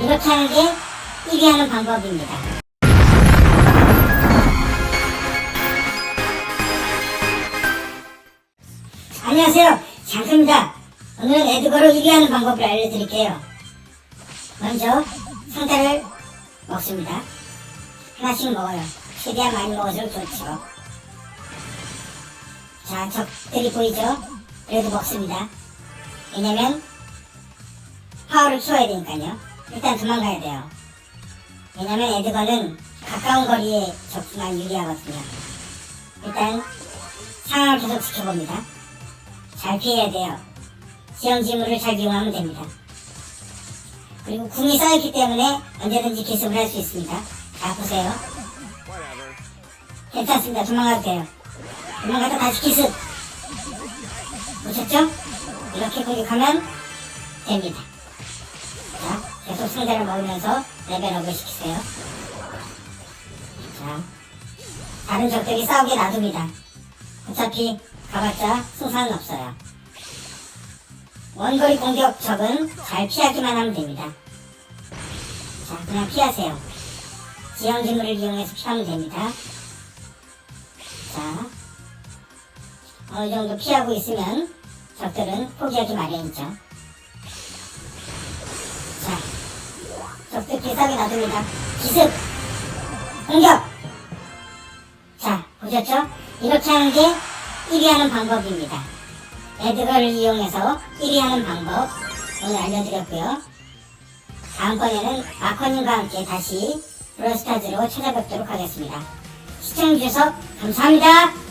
이렇게 하는 게 1위 하는 방법입니다. 안녕하세요. 장크입니다. 오늘은 에드거로 1위 하는 방법을 알려드릴게요. 먼저 상자를 먹습니다. 하나씩 먹어요. 최대한 많이 먹어서 좋죠. 자, 적들이 보이죠? 그래도 먹습니다. 왜냐면 파워를 키워야 되니까요. 일단 도망가야 돼요. 왜냐면 에드거는 가까운 거리에 적수만 유리하거든요. 일단 상황을 계속 지켜봅니다. 잘 피해야 돼요. 지형 지물을 잘 이용하면 됩니다. 그리고 궁이 쌓였기 때문에 언제든지 기습을 할 수 있습니다. 자, 보세요. 괜찮습니다. 도망가도 돼요. 도망가다 다시 기습. 보셨죠? 이렇게 공격하면 됩니다. 자, 계속 상자를 먹으면서 레벨업을 시키세요. 자, 다른 적들이 싸우게 놔둡니다. 어차피 가봤자 승산은 없어요. 원거리 공격 적은 잘 피하기만 하면 됩니다. 자, 그냥 피하세요. 지형 지물을 이용해서 피하면 됩니다. 자, 어느 정도 피하고 있으면 적들은 포기하기 마련이죠. 자, 적들 비싸게 놔둡니다. 기습! 공격! 자, 보셨죠? 이렇게 하는 게 1위 하는 방법입니다. 에드거를 이용해서 1위 하는 방법 오늘 알려드렸고요. 다음번에는 마커님과 함께 다시 브로스타즈로 찾아뵙도록 하겠습니다. 시청해주셔서 감사합니다.